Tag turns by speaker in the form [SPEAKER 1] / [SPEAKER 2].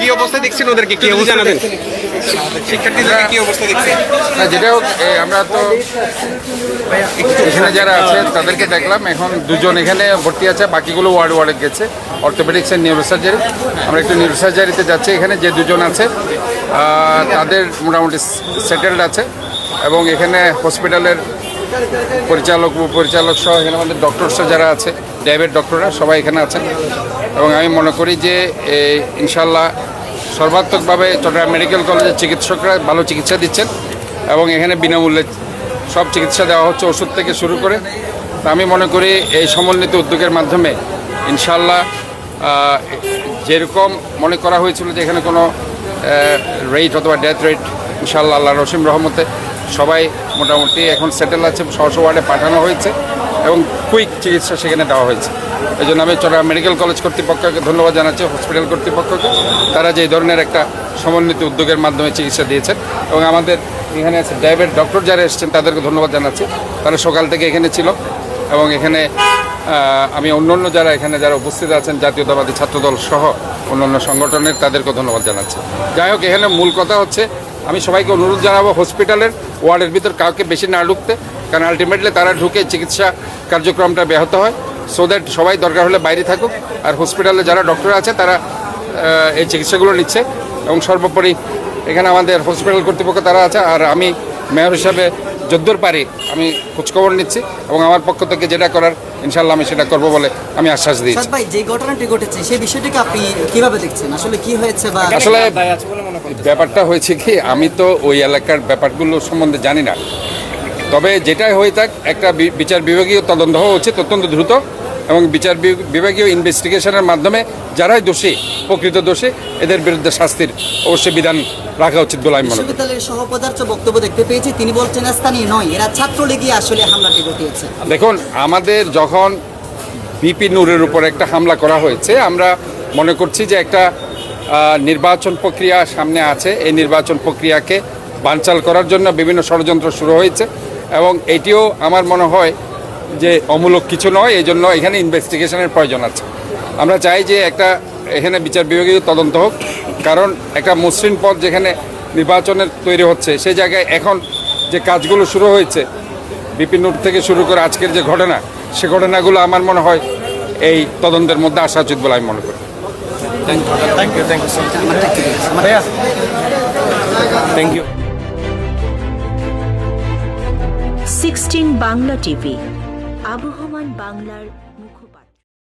[SPEAKER 1] কি অবস্থা দেখছেন ওদেরকে? কি অবস্থা জানাবেন? শিক্ষার্থীদের কি অবস্থা দেখছেন?
[SPEAKER 2] না যেটা হোক আমরা তো এখানে যারা আছে তাদেরকে দেখলাম। এখন দুজন এখানে ভর্তি আছে বাকিগুলো ওয়ার্ড ওয়ার্ডে গেছে। অর্থোপেডিক্স এন্ড নিউরোসার্জারি আমরা একটু নিউরোসার্জারিতে যাচ্ছি। এখানে যে দুজন আছে আহ, তাদের মোটামুটি সেটেলড আছে। এবং এখানে হসপিটালের পরিচালক পরিচালক সহ এখানে আমাদের ডক্টরসও যারা আছে ডায়াবেট ডক্টররা সবাই এখানে আছেন। এবং আমি মনে করি যে ইনশাল্লাহ সর্বাত্মকভাবে চট্টগ্রাম মেডিকেল কলেজের চিকিৎসকরা ভালো চিকিৎসা দিচ্ছেন এবং এখানে বিনামূল্যে সব চিকিৎসা দেওয়া হচ্ছে, ওষুধ থেকে শুরু করে। আমি মনে করি এই সমন্বিত উদ্যোগের মাধ্যমে ইনশাল্লাহ যেরকম মনে করা হয়েছিল যে এখানে কোনো রেট অথবা ডেথ রেট ইনশাল্লাহ আল্লাহ রসিম রহমতে সবাই মোটামুটি এখন সেটেল আছে সহস ওয়ার্ডে পাঠানো হয়েছে এবং কুইক চিকিৎসা সেখানে দেওয়া হয়েছে। এই জন্য আমি চড়া মেডিকেল কলেজ কর্তৃপক্ষকে ধন্যবাদ জানাচ্ছি, হসপিটাল কর্তৃপক্ষকে। তারা যে ধরনের একটা সমন্বিত উদ্যোগের মাধ্যমে চিকিৎসা দিয়েছেন এবং আমাদের এখানে আছে ডায়াবেট ডক্টর যারা এসেছেন, তাদেরকে ধন্যবাদ জানাচ্ছি। তারা সকাল থেকে এখানে ছিল এবং এখানে আমি অন্যান্য যারা এখানে যারা উপস্থিত আছেন, জাতীয়তাবাদী ছাত্রদল সহ অন্যান্য সংগঠনের, তাদেরকে ধন্যবাদ জানাচ্ছি। যাই হোক, এখানে মূল কথা হচ্ছে, আমি সবাইকে অনুরোধ জানাব হসপিটালের ওয়ার্ডের ভিতর কাউকে বেশি না ঢুকতে, কারণ আলটিমেটলি তারা ঢুকে চিকিৎসা কার্যক্রমটা ব্যাহত হয়। সো দ্যাট সবাই দরকার হলে বাইরে থাকুক। আর হসপিটালে যারা ডক্টর আছে তারা এই চিকিৎসাগুলো নিচ্ছে। এবং সর্বোপরি এখানে আমাদের হসপিটাল কর্তৃপক্ষ তারা আছে। আর আমি মেয়র হিসাবে যদ্দূর পারি আমি খোঁজখবর নিচ্ছি। এবং আমার পক্ষ থেকে যেটা করার ইনশাল্লাহ আমি সেটা করব বলে আমি আশ্বাস দিয়েছি।
[SPEAKER 3] ভাই যে ঘটনাটি ঘটেছে সেই বিষয়টিকে আপনি কীভাবে দেখছেন? আসলে কি হয়েছে বা
[SPEAKER 2] আসলে ব্যাপারটা হয়েছে কি আমি তো ওই এলাকার ব্যাপারগুলো সম্বন্ধে জানি না। তবে যেটাই হয়ে থাক একটা বিচার বিভাগীয় তদন্ত হওয়া উচিত অত্যন্ত দ্রুত এবং বিচার বিভাগীয় ইনভেস্টিগেশনের মাধ্যমে যারাই দোষী প্রকৃত দোষী এদের বিরুদ্ধে শাস্তির অবশ্যই বিধান রাখা উচিত বলে আমি মনে করি।
[SPEAKER 3] সহপদার্থ বক্তব্য দেখতে পেয়েছি। তিনি বলছেন স্থানীয় নয় এরা ছাত্রলীগই আসলে হামলাটি ঘটিয়েছে।
[SPEAKER 2] দেখুন আমাদের যখন বিপি নূরের উপর একটা হামলা করা হয়েছে আমরা মনে করছি যে একটা নির্বাচন প্রক্রিয়া সামনে আছে। এই নির্বাচন প্রক্রিয়াকে বানচাল করার জন্য বিভিন্ন ষড়যন্ত্র শুরু হয়েছে। এবং এটিও আমার মনে হয় যে অমূলক কিছু নয় এই জন্য এখানে ইনভেস্টিগেশনের প্রয়োজন আছে। আমরা চাই যে একটা এখানে বিচার বিভাগীয় তদন্ত হোক কারণ একটা মসৃণ পথ যেখানে নির্বাচনের তৈরি হচ্ছে সেই জায়গায় এখন যে কাজগুলো শুরু হয়েছে বিপিন উট থেকে শুরু করে আজকের যে ঘটনা সে ঘটনাগুলো আমার মনে হয় এই তদন্তের মধ্যে আসা উচিত বলে আমি মনে করি।
[SPEAKER 1] Thank you thank you
[SPEAKER 4] sixteen Bangla TV আবহমান বাংলার মুখ